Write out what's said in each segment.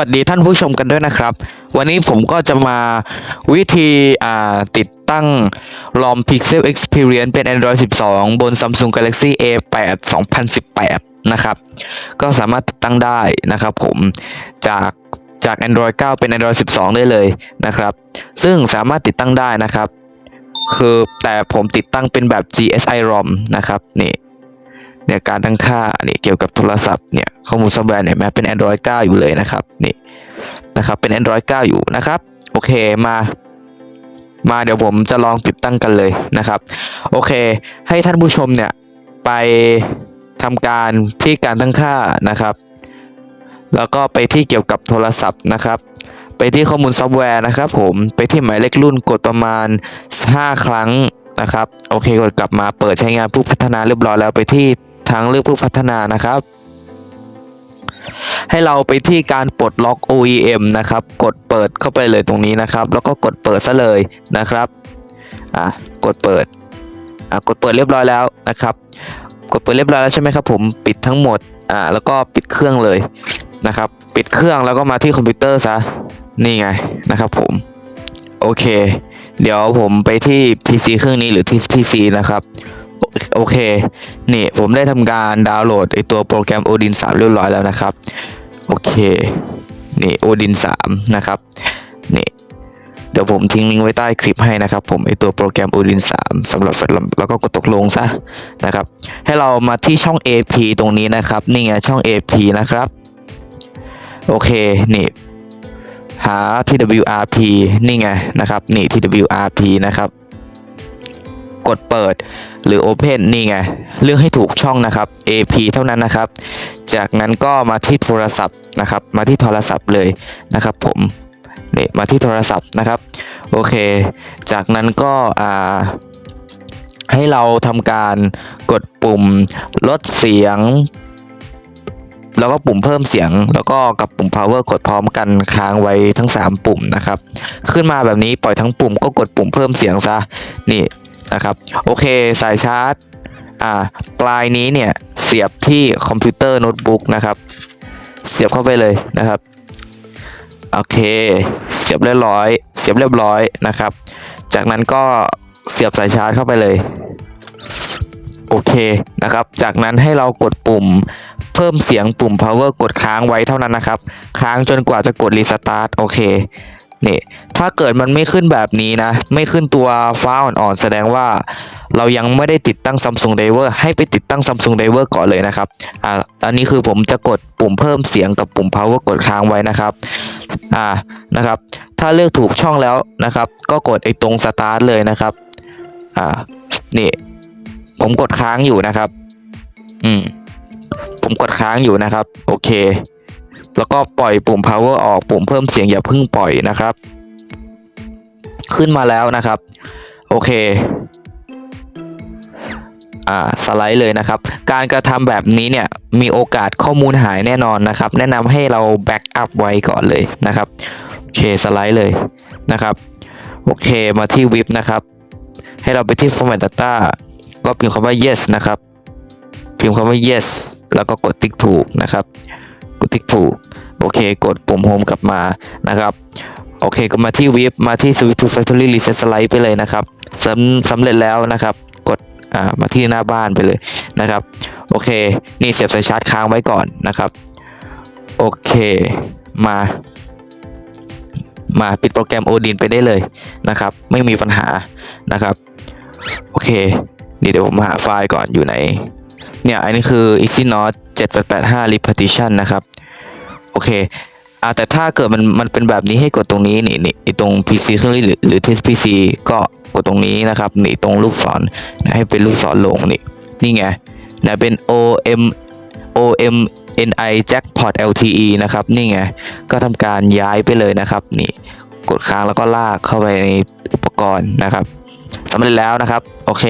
วัสดีท่านผู้ชมกันด้วยนะครับ วันนี้ผมก็จะมาวิธีติดตั้ง ROM Pixel Experience เป็น Android 12 บน Samsung Galaxy A8 2018 นะครับ ก็สามารถติดตั้งได้นะครับผมจากจาก Android 9 เป็น Android 12 ได้เลยนะครับ ซึ่งสามารถติดตั้งได้นะครับ คือแต่ผมติดตั้งเป็นแบบ GSI ROM นะครับนี่ เนี่ยการตั้งค่าเนี่ยเกี่ยวกับโทรศัพท์เนี่ยข้อมูลซอฟต์แวร์เนี่ยแม้เป็น Android 9 อยู่เลยนะครับนี่นะครับเป็น Android 9 อยู่นะครับโอเคมามาเดี๋ยวผมจะลองติดตั้งกันเลยนะครับ โอเค ให้ท่านผู้ชมเนี่ยไปทำการที่การตั้งค่านะครับ แล้วก็ไปที่เกี่ยวกับโทรศัพท์นะครับ ไปที่ข้อมูลซอฟต์แวร์นะครับ ผมไปที่หมายเลขรุ่นกดประมาณ 5 ครั้งนะครับ โอเคกดกลับมาเปิดใช้งานผู้พัฒนาเรียบร้อยแล้วไปที่ ทางเลือกผู้พัฒนานะครับ ให้เราไปที่การปลดล็อก OEM นะครับ กดเปิดเข้าไปเลยตรงนี้นะครับ แล้วก็กดเปิดซะเลยนะครับอะกดเปิดอะกดเปิดเรียบร้อยแล้วนะครับ กดเปิดเรียบร้อยแล้วใช่ไหมครับผมปิดทั้งหมดอ่าแล้วก็ปิดเครื่องเลยนะครับ ปิดเครื่องแล้วก็มาที่คอมพิวเตอร์ซะนี่ไงนะครับผมโอเค เดี๋ยวผมไปที่ PC เครื่องนี้หรือที่ PC นะครับ โอเค นี่ผมได้ทำการดาวน์โหลดไอตัวโปรแกรม Odin 3 เรียบร้อยแล้วนะครับ โอเค นี่ Odin 3 นะครับ นี่ เดี๋ยวผมทิ้งลิงก์ไว้ใต้คลิปให้นะครับ ผมไอตัวโปรแกรม Odin 3สำหรับแล้วก็กดตกลงซะนะครับ ให้เรามาที่ช่อง AP ตรงนี้นะครับ นี่ไงช่อง AP นะครับ โอเค นี่หา TWRP นี่ไงนะครับ นี่ TWRP นะครับ กดเปิดหรือ Open นี่ไง เลือกให้ถูกช่องนะครับ AP เท่านั้นนะครับ จากนั้นก็มาที่โทรศัพท์นะครับ มาที่โทรศัพท์เลยนะครับ ผมนี่มาที่โทรศัพท์นะครับ โอเค จากนั้นก็อ่าให้เราทำการกดปุ่มลดเสียง แล้วก็ปุ่มเพิ่มเสียง แล้วก็กับปุ่ม power กดพร้อมกันค้างไว้ทั้ง 3 ปุ่มนะครับ ขึ้นมาแบบนี้ปล่อยทั้งปุ่มก็กดปุ่มเพิ่มเสียงซะ นี่ นะครับ โอเคสายชาร์จอ่าปลายนี้เนี่ยเสียบที่คอมพิวเตอร์โน้ตบุ๊กนะครับ เสียบเข้าไปเลยนะครับ โอเค เสียบเรียบร้อย เสียบเรียบร้อยนะครับ จากนั้นก็เสียบสายชาร์จเข้าไปเลย โอเคนะครับ จากนั้นให้เรากดปุ่มเพิ่มเสียงปุ่ม power กดค้างไว้เท่านั้นนะครับ ค้างจนกว่าจะกด restart โอเค นี่ถ้าเกิดมันไม่ขึ้นแบบนี้นะ ไม่ขึ้นตัวฟ้าอ่อนๆ แสดงว่าเรายังไม่ได้ติดตั้ง Samsung Driver ให้ไปติดตั้ง Samsung Driver ก่อนเลยนะครับอ่าอันนี้คือผมจะกดปุ่มเพิ่มเสียงกับปุ่ม power กดค้างไว้นะครับอ่านะครับ ถ้าเลือกถูกช่องแล้วนะครับ ก็กดไอ้ตรง start เลยนะครับอ่านี่ผมกดค้างอยู่นะครับ อืมผมกดค้างอยู่นะครับ โอเค แล้วก็ปล่อยปุ่ม power ออกปุ่มเพิ่มเสียงอย่าเพิ่งปล่อยนะครับ ขึ้นมาแล้วนะครับ โอเคอ่าสไลด์เลยนะครับ การกระทำแบบนี้เนี่ยมีโอกาสข้อมูลหายแน่นอนนะครับ แนะนำให้เราแบ็กอัพไว้ก่อนเลยนะครับโอเคสไลด์เลยนะครับโอเคมาที่วิบนะครับ ให้เราไปที่ format data ก็พิมพ์คำว่า yes นะครับ พิมพ์คำว่า yes แล้วก็กดติ๊กถูกนะครับ กดติ๊กถูกโอเค กดปุ่ม home กลับมานะครับ โอเค ก็มาที่วิบมาที่ switch to factory reset slide ไปเลยนะครับสำสำเร็จแล้วนะครับ กดอ่ามาที่หน้าบ้านไปเลยนะครับ โอเค นี่เสียบสายชาร์จค้างไว้ก่อนนะครับ โอเค มา มาปิดโปรแกรม Odin ไปได้เลยนะครับ ไม่มีปัญหานะครับ โอเคเดี๋ยวผมหาไฟล์ก่อนอยู่ไหน เนี่ย อันนี้คือ Exynos 7885 repetition นะครับ โอเคอ่าแต่ถ้าเกิดมันมันเป็นแบบนี้ให้กดตรงนี้นี่นี่ตรง PC เครื่องหรือหรือ test PC ก็กดตรงนี้นะครับนี่ตรงลูกศรนะให้เป็นลูกศรลงนี่นี่ไงนะเป็น OM OM NI Jackpot LTE นะครับนี่ไงก็ทำการย้ายไปเลยนะครับนี่กดค้างแล้วก็ลากเข้าไปในอุปกรณ์นะครับสำเร็จแล้วนะครับ โอเค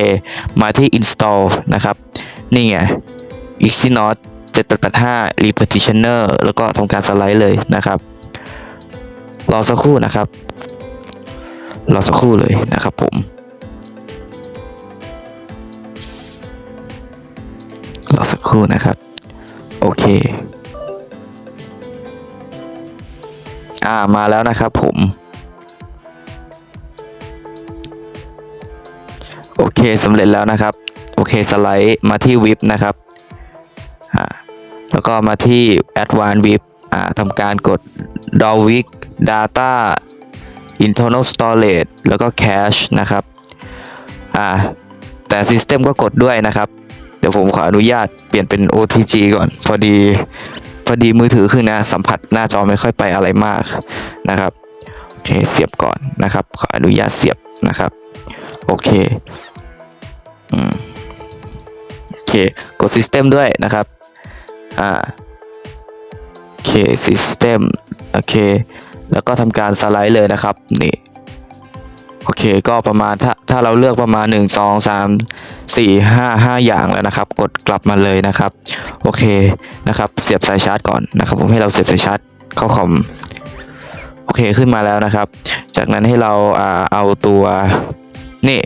มาที่ install นะครับ นี่ไง Exynos 7.85 repetitioner แล้วก็ทำการสไลด์เลยนะครับ รอสักครู่นะครับ รอสักครู่เลยนะครับผม รอสักครู่นะครับ โอเค อ่า มาแล้วนะครับผมโอเคสำเร็จแล้วนะครับ โอเคสไลด์มาที่วิบนะครับ แล้วก็มาที่ Advanced VIP อ่าทำการกด d o w i c Data Internal Storage แล้วก็ Cache นะครับอ่าแต่ System ก็กดด้วยนะครับ เดี๋ยวผมขออนุญาตเปลี่ยนเป็น OTG ก่อน พอดีพอดีมือถือขึ้นนะ สัมผัสหน้าจอไม่ค่อยไปอะไรมากนะครับโอเคเสียบก่อนนะครับ ขออนุญาตเสียบนะครับ โอเคอืมโอเค กด System ด้วยนะครับ อ่าโอเค System โอเค แล้วก็ทำการสไลด์เลยนะครับ นี่ โอเค ก็ประมาณถ้าถ้าเราเลือกประมาณ 1 2 3 4 5 5 อย่างแล้วนะครับ กดกลับมาเลยนะครับ โอเค นะครับ เสียบสายชาร์จก่อนนะครับ ผมให้เราเสียบสายชาร์จเข้าคอม โอเค ขึ้นมาแล้วนะครับ จากนั้นให้เราอ่าเอาตัว นี่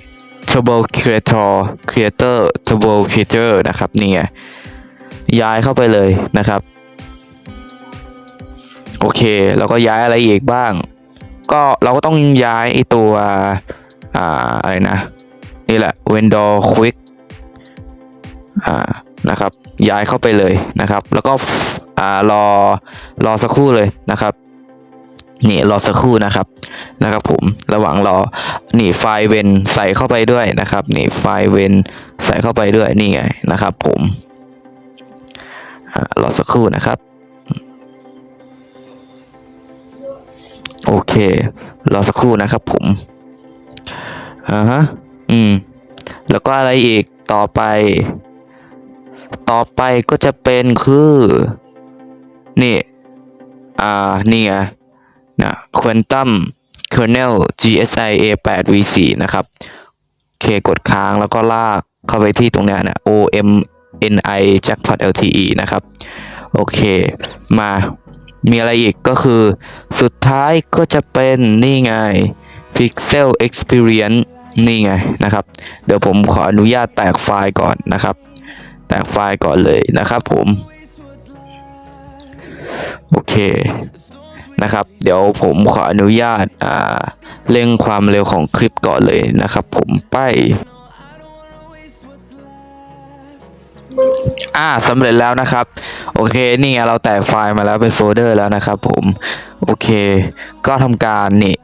Turbo Creator Creator Turbo Creator นะครับ นี่ไง ย้ายเข้าไปเลยนะครับ โอเคแล้วก็ย้ายอะไรอีกบ้าง ก็เราก็ต้องย้ายไอตัวอ่าอะไรนะ นี่แหละ Vendor Quick อ่านะครับ ย้ายเข้าไปเลยนะครับ แล้วก็อ่ารอรอสักครู่เลยนะครับนี่รอสักครู่นะครับนะครับผมระหว่างรอนี่ไฟล์เวนใส่เข้าไปด้วยนะครับนี่ไฟล์เวนใส่เข้าไปด้วยนี่ไงนะครับผม รอสักครู่นะครับ โอเค รอสักครู่นะครับผมอ่าฮะอืม แล้วก็อะไรอีกต่อไป ต่อไปก็จะเป็นคือ นี่ อ่า นี่ไงนะ Quantum Kernel GSI A8 V4 นะครับ เคกดค้างแล้วก็ลากเข้าไปที่ตรงเนี้ยนะ OM N.I. Jackpot LTE นะครับ โอเค มามีอะไรอีกก็คือ สุดท้ายก็จะเป็นนี่ไง Pixel Experience นี่ไงนะครับ เดี๋ยวผมขออนุญาตแตกไฟล์ก่อนนะครับ แตกไฟล์ก่อนเลยนะครับผม โอเคนะครับ เดี๋ยวผมขออนุญาตเร่งความเร็วของคลิปก่อนเลยนะครับ ผมไป อ่าสำเร็จแล้วนะครับ โอเค นี่ไงเราแตกไฟล์มาแล้วเป็นโฟลเดอร์แล้วนะครับผม โอเค ก็ทำการนี่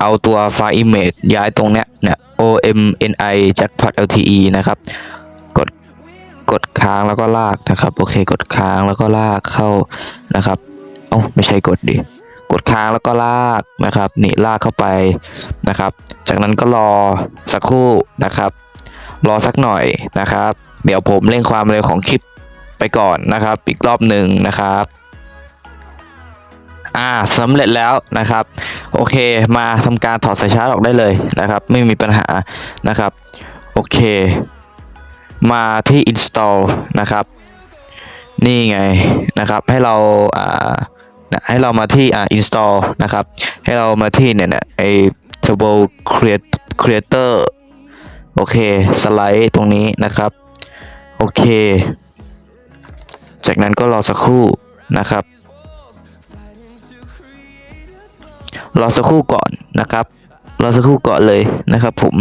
เอาตัวไฟล์ image ย้ายตรงเนี้ยเนี่ย omni jackpot lte นะครับ กดกดค้างแล้วก็ลากนะครับ โอเค กดค้างแล้วก็ลากเข้านะครับเอ้าไม่ใช่กดดิกดค้างแล้วก็ลากนะครับ นี่ลากเข้าไปนะครับ จากนั้นก็รอสักครู่นะครับ รอสักหน่อยนะครับ เดี๋ยวผมเร่งความเร็วของคลิปไปก่อนนะครับ อีกรอบหนึ่งนะครับอ่าสำเร็จแล้วนะครับ โอเคมาทำการถอดสายชาร์จออกได้เลยนะครับ ไม่มีปัญหานะครับ โอเค มาที่ install นะครับ นี่ไงนะครับให้เราอ่าให้เรามาที่อ่า install นะครับ ให้เรามาที่เนี่ยเนี่ยไอ turbo create creator โอเค สไลด์ตรงนี้นะครับ โอเค จากนั้นก็รอสักครู่นะครับ รอสักครู่ก่อนนะครับ รอสักครู่ก่อนเลยนะครับผม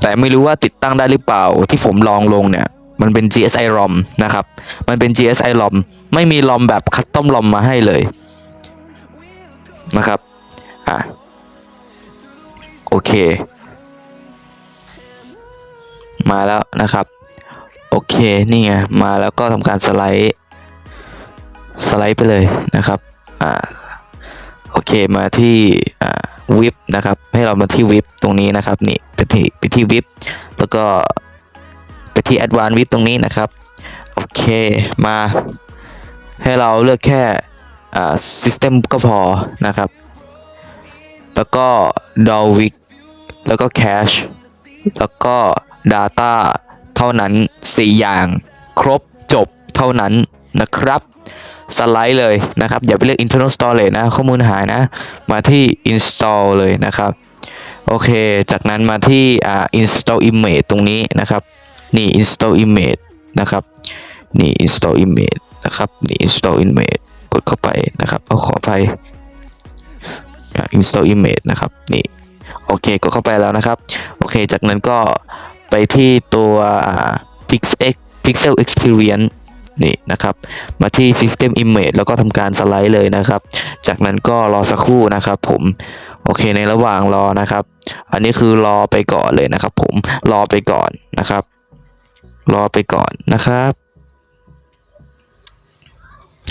แต่ไม่รู้ว่าติดตั้งได้หรือเปล่าที่ผมลองลงเนี่ย มันเป็น GSI ROM นะครับ มันเป็น GSI ROM ไม่มี ROM แบบคัสตอม ROM มาให้เลยนะครับ อะ โอเค มาแล้วนะครับ โอเค นี่ไง มาแล้วก็ทำการสไลด์ สไลด์ไปเลยนะครับ อ่า โอเค มาที่ อ่า วิปนะครับ ให้เรามาที่วิปตรงนี้นะครับ นี่ ไปที่ ไปที่วิปแล้วก็ไปที่ Advanced VIP ตรงนี้นะครับ โอเค มา ให้เราเลือกแค่ อ่า System ก็พอนะครับ แล้วก็ d o w i c แล้วก็ Cache แล้วก็ Data เท่านั้น 4 อย่าง ครบจบเท่านั้นนะครับสไลด์เลยนะครับ อย่าไปเลือก internal storage นะ ข้อมูลหายนะ มาที่ install เลยนะครับ โอเค จากนั้นมาที่อ่า install image ตรงนี้นะครับ นี่ install image นะครับ นี่ install image นะครับ นี่ install image กดเข้าไปนะครับเอาขอไป install image นะครับ นี่ โอเคกดเข้าไปแล้วนะครับ โอเค จากนั้นก็ไปที่ตัว Pixel Pixel Experience นี่นะครับ มาที่ System Image แล้วก็ทำการสไลด์เลยนะครับ จากนั้นก็รอสักครู่นะครับ ผมโอเคในระหว่างรอนะครับ อันนี้คือรอไปก่อนเลยนะครับ ผมรอไปก่อนนะครับ รอไปก่อนนะครับ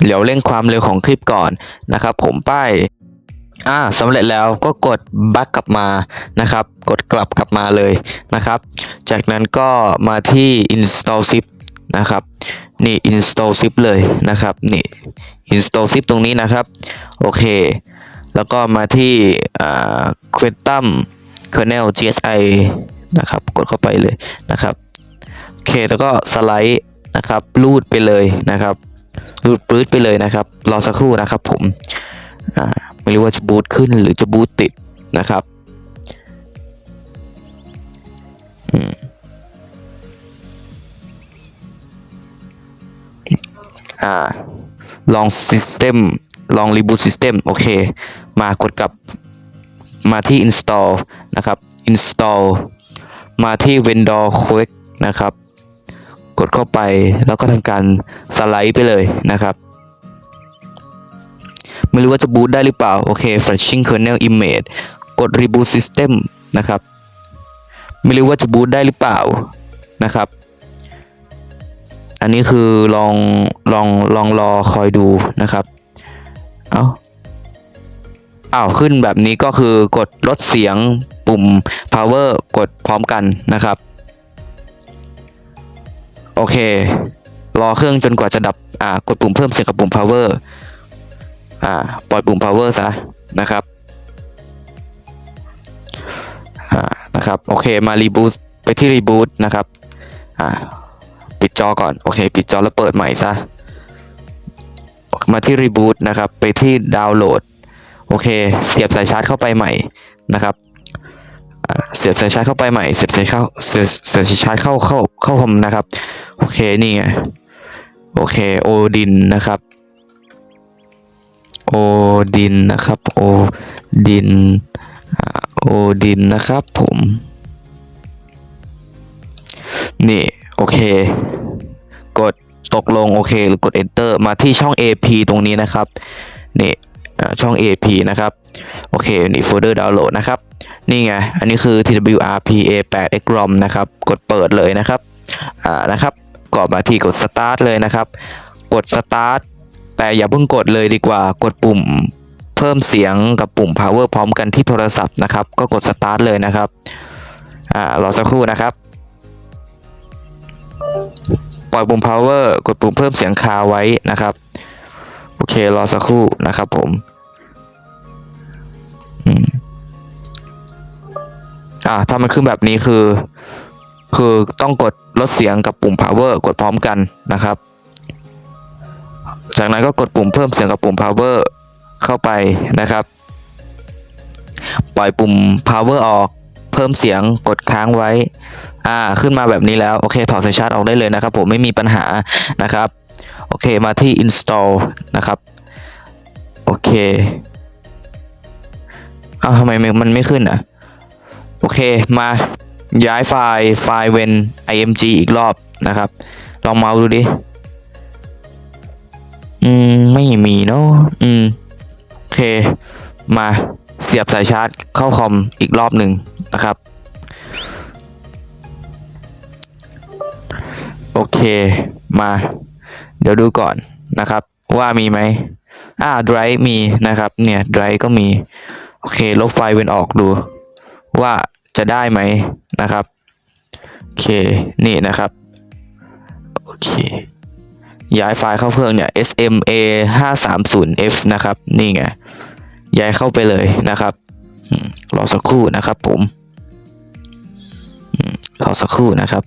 เดี๋ยวเร่งความเร็วของคลิปก่อนนะครับ ผมป้าย อ่าสำเร็จแล้วก็กด back กลับมานะครับ กดกลับกลับมาเลยนะครับ จากนั้นก็มาที่ install zip นะครับ นี่ install zip เลยนะครับ นี่ install zip ตรงนี้นะครับ โอเค แล้วก็มาที่ quantum kernel gsi นะครับ กดเข้าไปเลยนะครับ โอเค แล้วก็สไลด์นะครับลูดไปเลยนะครับรูดปลื้ดไปเลยนะครับ รอสักครู่นะครับผม อ่า ไม่รู้ว่าจะบูตขึ้นหรือจะบูตติดนะครับอ่าลอง system ลอง reboot system โอเค มากดกลับมาที่ install นะครับ install มาที่ vendor quick นะครับ กดเข้าไปแล้วก็ทำการสไลด์ไปเลยนะครับ ไม่รู้ว่าจะบูตได้หรือเปล่า โอเค flashing kernel image กด reboot system นะครับ ไม่รู้ว่าจะบูตได้หรือเปล่านะครับ อันนี้คือลองลองลองรอคอยดูนะครับ เอาอ้าวขึ้นแบบนี้ก็คือกดลดเสียงปุ่ม power กดพร้อมกันนะครับ โอเค รอเครื่องจนกว่าจะดับ อ่ากดปุ่มเพิ่มเสียงกับปุ่ม power อ่าปล่อยปุ่ม power ซะนะครับอ่านะครับโอเคมา reboot ไปที่ reboot นะครับอ่าปิดจอก่อน โอเค ปิดจอแล้วเปิดใหม่ซะมาที่ reboot นะครับไปที่ดาวน์โหลดโอเค เสียบสายชาร์จเข้าไปใหม่นะครับเสียบสายชาร์จเข้าไปใหม่ เสียบสายเข้าเสียบเสียบสายชาร์จเข้าเข้าเข้าคอมนะครับ โอเค นี่ไง โอเค โอดินนะครับ โอดินนะครับโอดินอ่าโอดินนะครับผม นี่ โอเค กดตกลง โอเค หรือกด enter มาที่ช่อง AP ตรงนี้นะครับ นี่อ่าช่อง AP นะครับ โอเค นี่โฟลเดอร์ดาวน์โหลดนะครับ นี่ไง อันนี้คือ twrp a8 xrom นะครับ กดเปิดเลยนะครับ อ่า นะครับก่อนมาที่กด start เลยนะครับ กด start แต่อย่าเพิ่งกดเลยดีกว่ากดปุ่มเพิ่มเสียงกับปุ่ม power พร้อมกันที่โทรศัพท์นะครับ ก็กด start เลยนะครับอ่ารอสักครู่นะครับ ปล่อยปุ่ม power กดปุ่มเพิ่มเสียงคาไว้นะครับ โอเครอสักครู่นะครับผมอืมอ่าถ้ามันขึ้นแบบนี้คือ คือต้องกดลดเสียงกับปุ่ม power กดพร้อมกันนะครับ จากนั้นก็กดปุ่มเพิ่มเสียงกับปุ่ม power เข้าไปนะครับ ปล่อยปุ่ม power ออกเพิ่มเสียงกดค้างไว้ อ่า ขึ้นมาแบบนี้แล้ว โอเค ถอดสายชาร์จออกได้เลยนะครับ ผมไม่มีปัญหานะครับ โอเค มาที่ install นะครับ โอเคอ้าวทำไมมันไม่ขึ้นอะ โอเค มาย้ายไฟล์ไฟล์เวน img อีกรอบนะครับ ลองเมาส์ดูดิ อืม ไม่มีเนาะอืม โอเค มาเสียบสายชาร์จเข้าคอมอีกรอบหนึ่งนะครับ โอเคมา เดี๋ยวดูก่อนนะครับ ว่ามีไหมอ่า drive มีนะครับ เนี่ย drive ก็มี โอเค ลบไฟล์เวนออกดู ว่าจะได้ไหมนะครับ โอเค นี่นะครับ โอเค ย้ายไฟล์เข้าเครื่องเนี่ย SMA 530F นะครับ นี่ไง ย้ายเข้าไปเลยนะครับรอสักครู่นะครับผมรอสักครู่นะครับ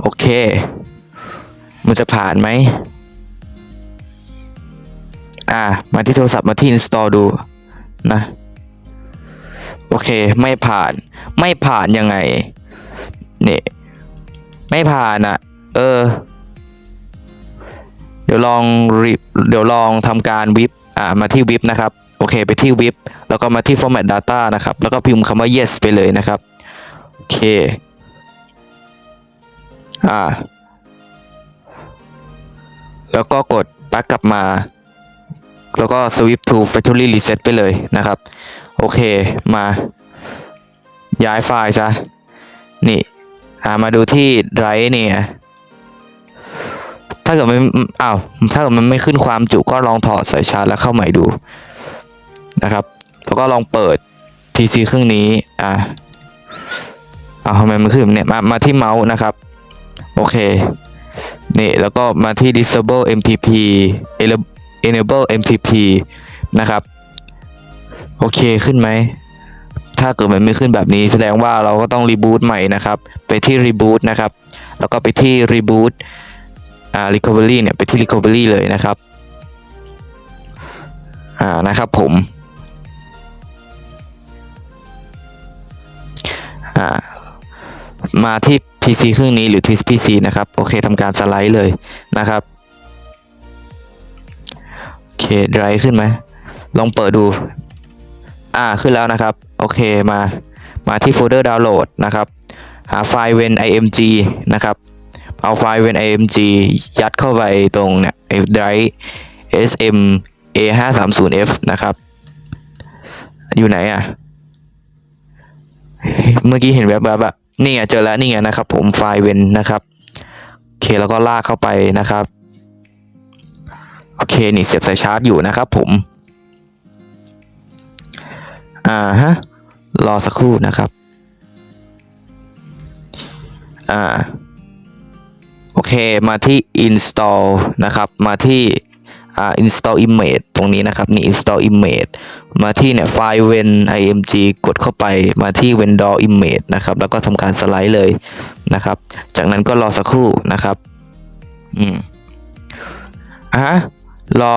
โอเค มันจะผ่านไหม อ่า มาที่โทรศัพท์มาที่ install ดูนะ โอเค ไม่ผ่าน ไม่ผ่านยังไงนี่ไม่ผ่านอะ เออ เดี๋ยวลองรีเดี๋ยวลองทำการวิบอ่ามาที่วิบนะครับโอเค ไปที่วิบแล้วก็มาที่ format data นะครับ แล้วก็พิมพ์คำว่า yes ไปเลยนะครับโอเคอ่าแล้วก็กด back กลับมา แล้วก็ swift to factory reset ไปเลยนะครับ โอเคมาย้ายไฟล์ซะ นี่อ่ามาดูที่ drive เนี่ย ถ้าเกิดมันอ้าวถ้าเกิดมันไม่ขึ้นความจุก็ลองถอดสายชาร์จแล้วเข้าใหม่ดูนะครับ แล้วก็ลองเปิด PC เครื่องนี้อ่าอ้าวทำไมมันขึ้นเนี่ยมามาที่เมาส์นะครับ โอเคนี่แล้วก็มาที่ disable mtp enable mtp นะครับ โอเคขึ้นไหม ถ้าเกิดมันไม่ขึ้นแบบนี้แสดงว่าเราก็ต้องรีบูตใหม่นะครับ ไปที่รีบูตนะครับ แล้วก็ไปที่รีบูต อ่า recovery เนี่ยไปที่ recovery เลยนะครับอ่านะครับผมอ่ามาที่ PC เครื่องนี้หรือที่ PC นะครับ โอเคทำการสไลด์เลยนะครับ โอเค drive ขึ้นไหมลองเปิดดู อ่า ขึ้นแล้วนะครับ โอเคมา มาที่โฟลเดอร์ดาวน์โหลดนะครับ หาไฟล์เวน img นะครับ เอาไฟล์เวน img ยัดเข้าไปตรงเนี่ย drive sm a 5 3 0 f นะครับ อยู่ไหนอะ เมื่อกี้เห็นแวบๆอะนี่ไงเจอแล้วนี่ไงนะครับ ผมไฟล์เวนนะครับโอเคแล้วก็ลากเข้าไปนะครับโอเคนี่เสียบสายชาร์จอยู่นะครับผม อ่าฮะรอสักครู่นะครับ อ่า เคมาที่ install นะครับมาที่ install image ตรงนี้นะครับนี่ install image มาที่เนี่ยไฟล์ wen img กดเข้าไปมาที่ vendor image นะครับแล้วก็ทำการสไลด์เลยนะครับ จากนั้นก็รอสักครู่นะครับอืมอะฮะรอ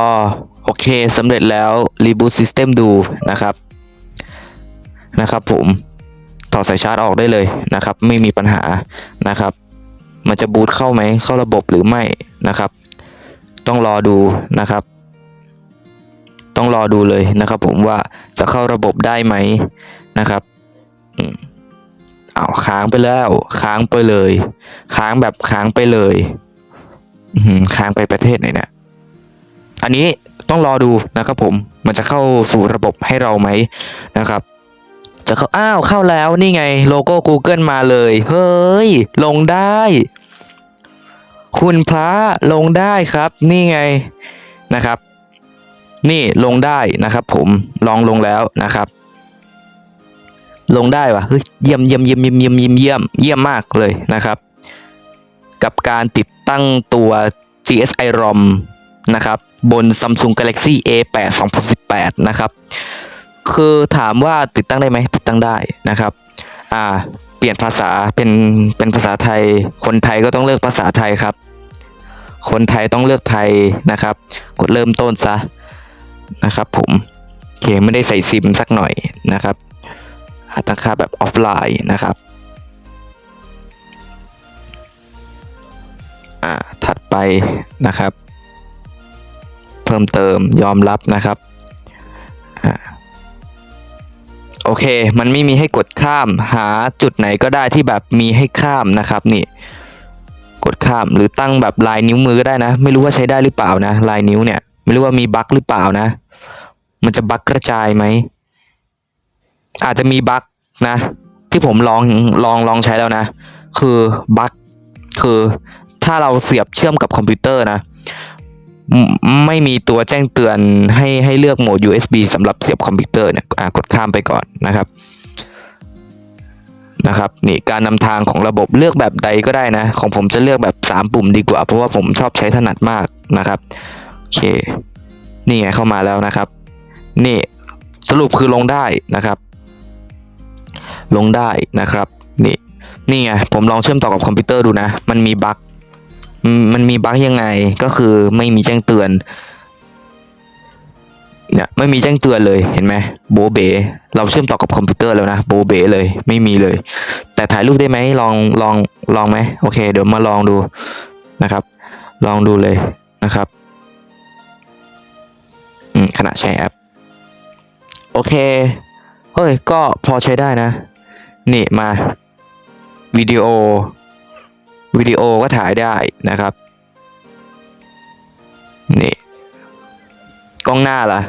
โอเคสำเร็จแล้ว reboot system ดูนะครับนะครับผมต่อสายชาร์จออกได้เลยนะครับ ไม่มีปัญหานะครับ มันจะบูตเข้าไหมเข้าระบบหรือไม่นะครับ ต้องรอดูนะครับ ต้องรอดูเลยนะครับ ผมว่าจะเข้าระบบได้ไหมนะครับอืมเอาค้างไปแล้วค้างไปเลย ค้างแบบค้างไปเลยค้างไปประเทศไหนเนี่ยอันนี้ต้องรอดูนะครับผมมันจะเข้าสู่ระบบให้เราไหมนะครับ จะเข้าอ้าวเข้าแล้วนี่ไงโลโก้ Google มาเลย เฮ้ย ลงได้ คุณพระลงได้ครับ นี่ไงนะครับ นี่ลงได้นะครับ ผมลองลงแล้วนะครับ ลงได้วะเฮ้ยเยี่ยมเยี่ยมเยี่ยมเยี่ยมเยี่ยมเยี่ยมเยี่ยมเยี่ยมมากเลยนะครับ กับการติดตั้งตัว GSI ROM นะครับบน Samsung Galaxy A8 2018 นะครับ คือถามว่าติดตั้งได้ไหมติดตั้งได้นะครับอ่าเปลี่ยนภาษาเป็นเป็นภาษาไทย คนไทยก็ต้องเลือกภาษาไทยครับ คนไทยต้องเลือกไทยนะครับ กดเริ่มต้นซะนะครับ ผมโอเคไม่ได้ใส่ซิมสักหน่อยนะครับตั้งค่าแบบออฟไลน์นะครับอ่าถัดไปนะครับ เพิ่มเติมยอมรับนะครับ โอเค มันไม่มีให้กดข้ามหาจุดไหนก็ได้ที่แบบมีให้ข้ามนะครับนี่ กดข้ามหรือตั้งแบบลายนิ้วมือก็ได้นะ ไม่รู้ว่าใช้ได้หรือเปล่านะ ลายนิ้วเนี่ย ไม่รู้ว่ามีบั๊กหรือเปล่านะ มันจะบั๊กกระจายไหมอาจจะมีบั๊กนะ ที่ผมลองลองลองใช้แล้วนะ คือบั๊กคือถ้าเราเสียบเชื่อมกับคอมพิวเตอร์นะ ไม่มีตัวแจ้งเตือนให้ให้เลือกโหมด USB สำหรับเสียบคอมพิวเตอร์เนี่ยอะกดข้ามไปก่อนนะครับนะครับนี่การนำทางของระบบเลือกแบบใดก็ได้นะ ของผมจะเลือกแบบ 3 ปุ่มดีกว่า เพราะว่าผมชอบใช้ถนัดมากนะครับโอเคนี่ไงเข้ามาแล้วนะครับ นี่สรุปคือลงได้นะครับ ลงได้นะครับ นี่นี่ไงผมลองเชื่อมต่อกับคอมพิวเตอร์ดูนะ มันมีบั๊ก มันมีบั๊กยังไงก็คือไม่มีแจ้งเตือนเนี่ยไม่มีแจ้งเตือนเลยเห็นไหมโบเบเราเชื่อมต่อกับคอมพิวเตอร์แล้วนะโบเบเลยไม่มีเลย แต่ถ่ายรูปได้ไหมลองลองลองไหมโอเค เดี๋ยวมาลองดูนะครับ ลองดูเลยนะครับขณะใช้แอป โอเคเฮ้ยก็พอใช้ได้นะ นี่มาวิดีโอ วิดีโอก็ถ่ายได้นะครับนี่กล้องหน้าล่ะ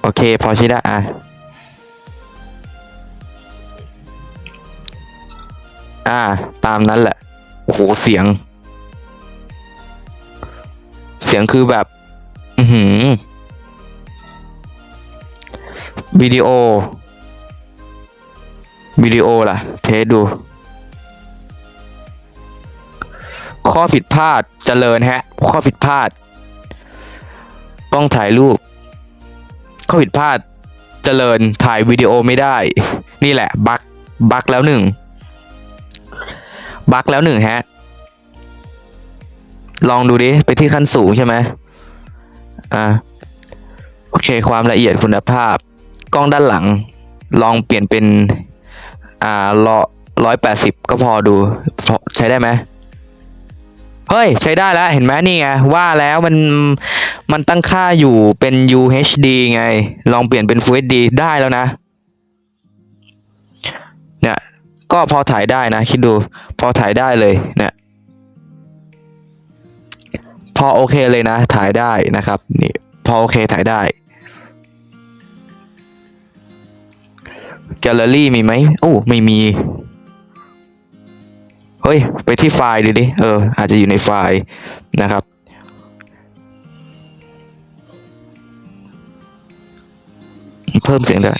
โอเค พอใช้ได้อะอ่า ตามนั้นแหละ โอ้โห เสียง เสียงคือแบบ อือหือวิดีโอ วิดีโอล่ะ เทสดู ข้อผิดพลาดเจริญฮะ ข้อผิดพลาดต้องถ่ายรูป ข้อผิดพลาดเจริญถ่ายวิดีโอไม่ได้ นี่แหละบักบักแล้วหนึ่งบักแล้วหนึ่งฮะ ลองดูดิ ไปที่ขั้นสูงใช่ไหมอ่าโอเค ความละเอียดคุณภาพ กล้องด้านหลัง ลองเปลี่ยนเป็น อ่าร้อยแปดสิบก็พอดู ใช้ได้ไหม เฮ้ย ใช้ได้แล้ว เห็นไหมนี่ไง ว่าแล้วมันมันตั้งค่าอยู่เป็น UHD ไง ลองเปลี่ยนเป็น Full HD ได้แล้วนะ เนี่ย ก็พอถ่ายได้นะ คิดดู พอถ่ายได้เลยเนี่ยพอโอเคเลยนะ ถ่ายได้นะครับ นี่ พอโอเคถ่ายได้แกลเลอรี่มีไหมโอ้ไม่มี เฮ้ย ไปที่ไฟล์ดูดิ เออ อาจจะอยู่ในไฟล์นะครับ เพิ่มเสียงได้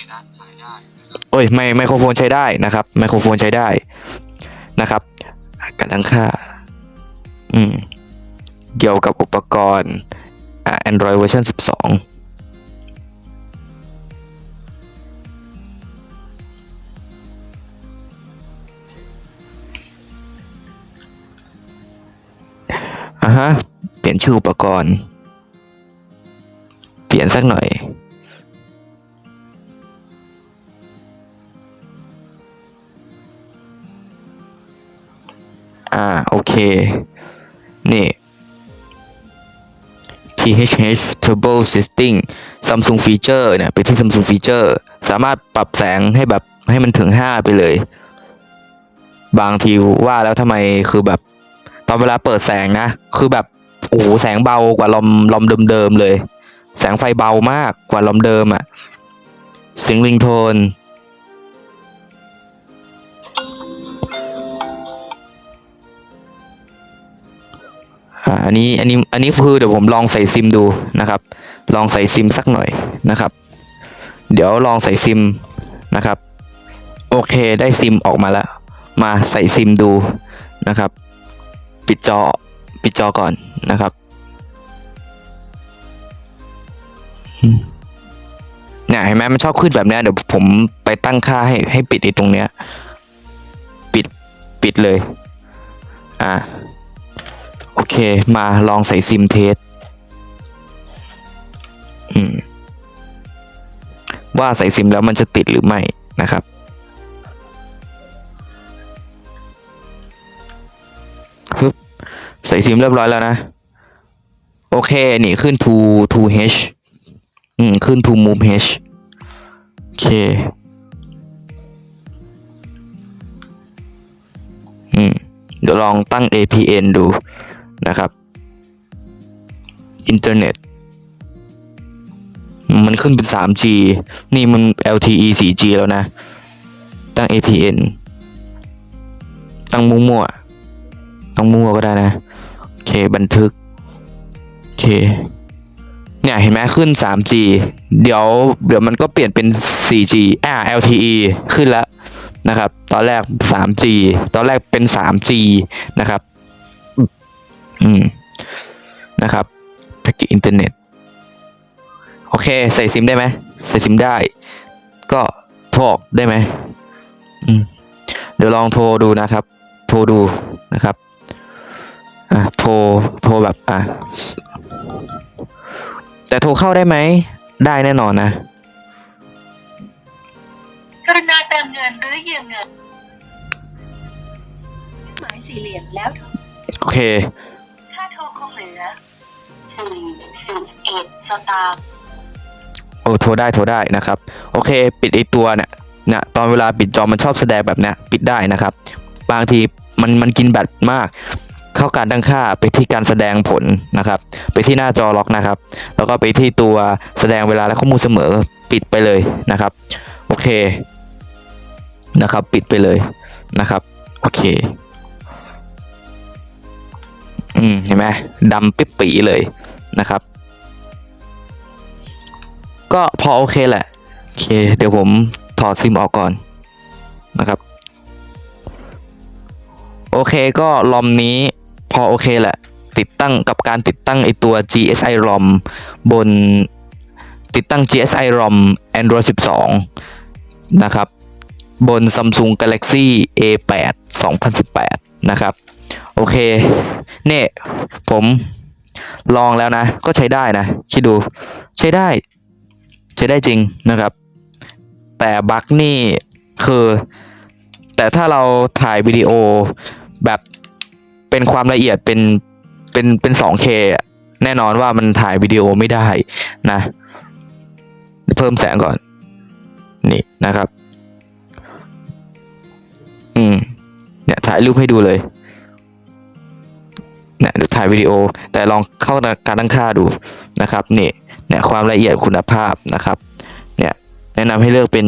โอ้ย ไม่ไมโครโฟนใช้ได้นะครับ ไมโครโฟนใช้ได้นะครับการตั้งค่า อืม เกี่ยวกับอุปกรณ์ Android เวอร์ชัน12ะฮะ เปลี่ยนชื่ออุปกรณ์ เปลี่ยนสักหน่อย อ่า โอเค นี่ THH Turbo Setting Samsung Feature เนี่ยไปที่ Samsung Feature สามารถปรับแสงให้แบบให้มันถึง 5 ไปเลย บางทีว่าแล้วทำไมคือแบบ ตอนเวลาเปิดแสงนะ คือแบบโอ้โหแสงเบากว่าลมลมเดิมๆเลย แสงไฟเบามากกว่าลมเดิมอะ่ะเสียงริงโทนอ่าอันนี้อันนี้อันนี้คือเดี๋ยวผมลองใส่ซิมดูนะครับ ลองใส่ซิมสักหน่อยนะครับ เดี๋ยวลองใส่ซิมนะครับ โอเคได้ซิมออกมาแล้ว มาใส่ซิมดูนะครับ ปิดจอปิดจอก่อนนะครับเนี่ยเห็นไหมมันชอบขึ้นแบบนี้เดี๋ยวผมไปตั้งค่าให้ให้ปิดไอ้ตรงเนี้ย ปิดปิดเลย อ่าโอเค มาลองใส่ซิมเทสอืมว่าใส่ซิมแล้วมันจะติดหรือไม่นะครับ ปึ๊บใส่ซิมเรียบร้อยแล้วนะ โอเค นี่ขึ้น to to h อืม ขึ้น to move h โอเค อืม เดี๋ยวลองตั้ง APN ดูนะครับอินเทอร์เน็ตมันขึ้นเป็น 3G นี่มัน LTE 4G แล้วนะ ตั้ง APN ตั้งมั่วๆ ตั้งมั่วก็ได้นะโอเคบันทึกโอเคเนี่ยเห็นไหมขึ้น 3G เดี๋ยวเดี๋ยวมันก็เปลี่ยนเป็น 4G อ่า LTE ขึ้นแล้วนะครับ ตอนแรก 3G ตอนแรกเป็น 3G นะครับอืมนะครับแพ็กเกจอินเทอร์เน็ตโอเค ใส่ซิมได้ไหมใส่ซิมได้ ก็โทรได้ไหมอืมเดี๋ยวลองโทรดูนะครับ โทรดูนะครับ อะโทรโทรแบบอะแต่โทรเข้าได้ไหม ได้แน่นอนนะกรุณาเติมเงินหรือยืมเงินหมายสี่เหลี่ยมแล้วโทรโอเค ค่าโทรคงเหลือสี่สิบเอ็ดสตางค์อ้โทรได้โทรได้นะครับ โอเค ปิดไอตัวเนี่ยเนี่ยตอนเวลาปิดจอมันชอบแสดงแบบเนี้ยปิดได้นะครับ บางทีมันมันกินแบตมาก เข้าการตั้งค่าไปที่การแสดงผลนะครับ ไปที่หน้าจอล็อกนะครับ แล้วก็ไปที่ตัวแสดงเวลาและข้อมูลเสมอปิดไปเลยนะครับ โอเคนะครับ ปิดไปเลยนะครับ โอเค อืมเห็นไหมดำปิ๊บปีเลยนะครับ ก็พอโอเคแหละ โอเค เดี๋ยวผมถอดซิมออกก่อนนะครับ โอเคก็ลอมนี้ พอโอเคแหละ ติดตั้งกับการติดตั้งไอตัว GSI ROM บนติดตั้ง GSI ROM Android 12 นะครับ บน Samsung Galaxy A8 2018 นะครับ โอเค เนี่ย ผมลองแล้วนะ ก็ใช้ได้นะ คิดดู ใช้ได้ ใช้ได้จริงนะครับ แต่บั๊กนี่คือ แต่ถ้าเราถ่ายวิดีโอแบบ เป็นความละเอียดเป็นเป็นเป็น 2K แน่นอนว่ามันถ่ายวิดีโอไม่ได้นะ เพิ่มแสงก่อน นี่นะครับ อืม เนี่ยถ่ายรูปให้ดูเลยเนี่ยเดี๋ยวถ่ายวิดีโอ แต่ลองเข้าการตั้งค่าดูนะครับ นี่ เนี่ยความละเอียดคุณภาพนะครับ เนี่ยแนะนำให้เลือกเป็น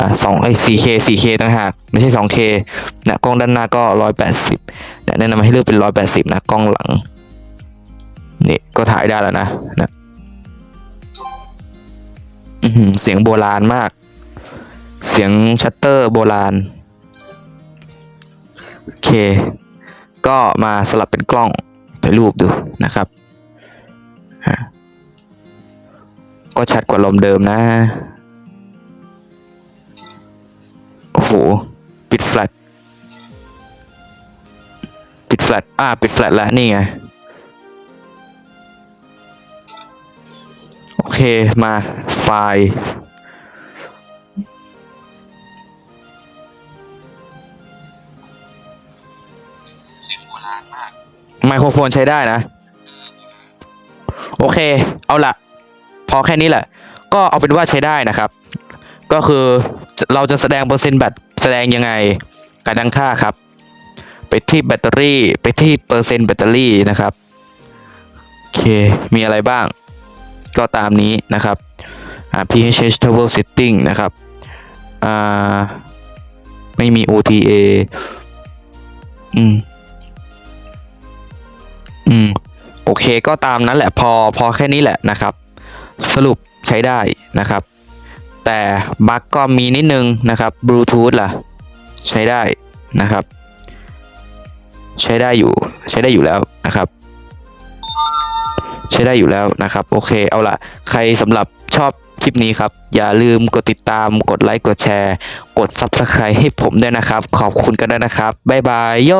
อ่าสองไอ้ 4K 4K ต่างหากไม่ใช่ 2K นะกล้องด้านหน้าก็ 180นี่ยแนะนำให้เลือกเป็น 180 นะกล้องหลังนี่ก็ถ่ายได้แล้วนะนะเสียงโบราณมาก เสียงชัตเตอร์โบราณ โอเค ก็มาสลับเป็นกล้องไปรูปดูนะครับ ก็ชัดกว่าลมเดิมนะ โอ้โห ปิดแฟลชปิดแฟลชอ่า ปิดแฟลชแล้วนี่ไง โอเค มาไฟล์ไมโครโฟนใช้ได้นะ โอเค เอาละพอแค่นี้แหละ ก็เอาเป็นว่าใช้ได้นะครับ ก็คือเราจะแสดงเปอร์เซ็นต์แบตแสดงยังไงการตั้งค่าครับ ไปที่แบตเตอรี่ไปที่เปอร์เซ็นต์แบตเตอรี่นะครับโอเคมีอะไรบ้าง ก็ตามนี้นะครับอ่า PHH Tower Setting นะครับไม่มี OTA อืม อืม โอเคก็ตามนั้นแหละพอพอแค่นี้แหละนะครับ สรุปใช้ได้นะครับ แต่บั๊กก็มีนิดนึงนะครับบลูทูธล่ะ ใช้ได้นะครับ ใช้ได้อยู่ใช้ได้อยู่แล้วนะครับ ใช้ได้อยู่แล้วนะครับ โอเคเอาละใครสำหรับชอบคลิปนี้ครับ อย่าลืมกดติดตามกดไลค์กดแชร์ กด Subscribe ให้ผมด้วยนะครับ ขอบคุณกันด้วยนะครับ บ๊ายบายโย